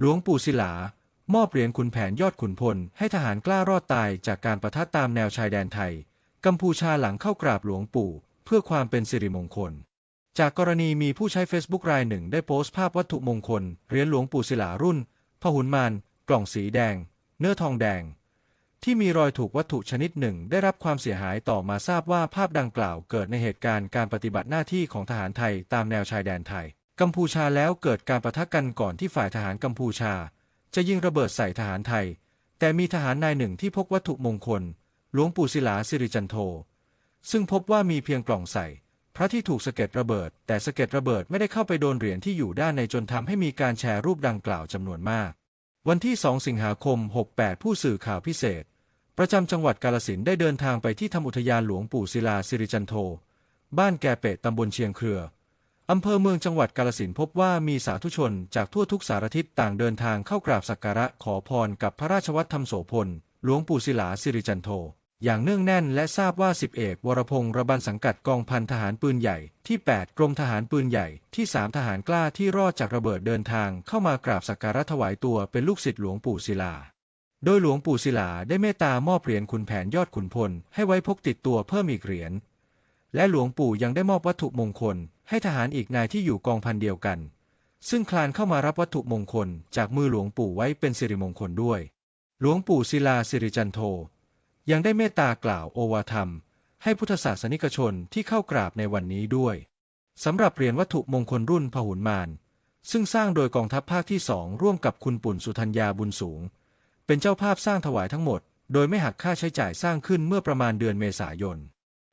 หลวงปู่ศิลามอบเหรียญขุนแผนยอดขุนพล ให้ทหารกล้ารอดตายจากการประทะตามแนวชายแดนไทย กัมพูชาหลังเข้ากราบหลวงปู่ เพื่อความเป็นสิริมงคล จากกรณีมีผู้ใช้เฟซบุ๊กรายหนึ่งได้โพสต์ภาพวัตถุมงคลเหรียญหลวงปู่ศิลารุ่นพหุนมานกล่องสีแดง เนื้อทองแดง ที่มีรอยถูกวัตถุชนิดหนึ่งได้รับความเสียหายต่อมาทราบว่าภาพดังกล่าวเกิดในเหตุการณ์การปฏิบัติหน้าที่ของทหารไทยตามแนวชายแดนไทย กัมพูชาแล้วเกิดการประทะกันก่อนที่ฝ่ายทหารกัมพูชา จะยิงระเบิดใส่ทหารไทย แต่มีทหารนายหนึ่งที่พกวัตถุมงคล หลวงปู่ศิลาสิริจันโท ซึ่งพบว่ามีเพียงกล่องใส่ พระที่ถูกสะเก็ดระเบิด แต่สะเก็ดระเบิดไม่ได้เข้าไปโดนเหรียญที่อยู่ด้านในจนทำให้มีการแชร์รูปดังกล่าวจำนวนมาก วันที่ 2 สิงหาคม 68 ผู้สื่อข่าวพิเศษ ประจำจังหวัดกาลสินได้เดินทางไปที่ธรรมอุทยานหลวงปู่ศิลาสิริจันโท บ้านแกเปะตำบลเชียงเครือ อำเภอเมืองจังหวัดกาลสินพบว่ามีสาธุชนจากทั่วทุกสารทิศต่างเดินทางเข้ากราบสักการะขอพรกับพระราชวัตรธรรมโสพล หลวงปู่ศิลาสิริจันโท อย่างเนื่องแน่นและทราบว่าสิบเอกวรพงศ์ระบันสังกัดกองพันทหารปืนใหญ่ที่ 8 กรมทหารปืนใหญ่ที่ 3 ทหารกล้าที่รอดจากระเบิดเดินทางเข้ามากราบสักการะถวายตัวเป็นลูกศิษย์หลวงปู่ศิลา โดยหลวงปู่ศิลาได้เมตตามอบเหรียญขุนแผนยอดขุนพลให้ไว้พกติดตัวเพิ่มอีกเหรียญ และหลวงปู่ยังได้มอบวัตถุมงคล ให้ทหารอีกนายที่อยู่กองพันเดียวกัน ซึ่งคลานเข้ามารับวัตถุมงคล จากมือหลวงปู่ไว้เป็นสิริมงคลด้วย หลวงปู่ศิลาสิริจันโท ยังได้เมตตากล่าวโอวาทธรรม ให้พุทธศาสนิกชนที่เข้ากราบในวันนี้ด้วยสำหรับเหรียญวัตถุมงคลรุ่นพหุนมานซึ่งสร้างโดยกองทัพภาคที่สองร่วมกับคุณปุ่นสุธัญญาบุญสูง เป็นเจ้าภาพสร้างถวายทั้งหมด โดยไม่หักค่าใช้จ่ายสร้างขึ้นเมื่อประมาณเดือนเมษายน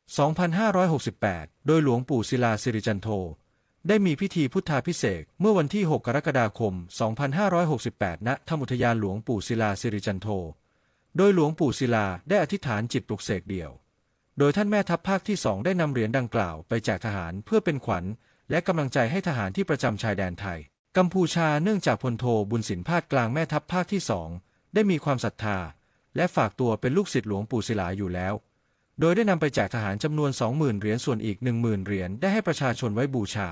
2568 โดยหลวงปู่ศิลาสิริจันโท ได้มีพิธีพุทธาพิเศษเมื่อวันที่ 6 กรกฎาคม 2568 ณ ธรรมุทยานหลวงปู่ศิลาสิริจันโท โดยหลวงปู่ศิลาได้อธิษฐานจิตปลุกเสกเดี่ยว โดยท่านแม่ทัพภาคที่สองได้นำเหรียญดังกล่าวไปแจกทหารเพื่อเป็นขวัญ และกำลังใจให้ทหารที่ประจำชายแดนไทย กัมพูชาเนื่องจากพลโทบุญสินพาดกลางแม่ทัพภาคที่สองได้มีความศรัทธา และฝากตัวเป็นลูกศิษย์หลวงปู่ศิลาอยู่แล้ว โดยได้นำไปแจกทหารจำนวน 20,000 เหรียญส่วนอีก 10,000 เหรียญได้ให้ประชาชนไว้บูชา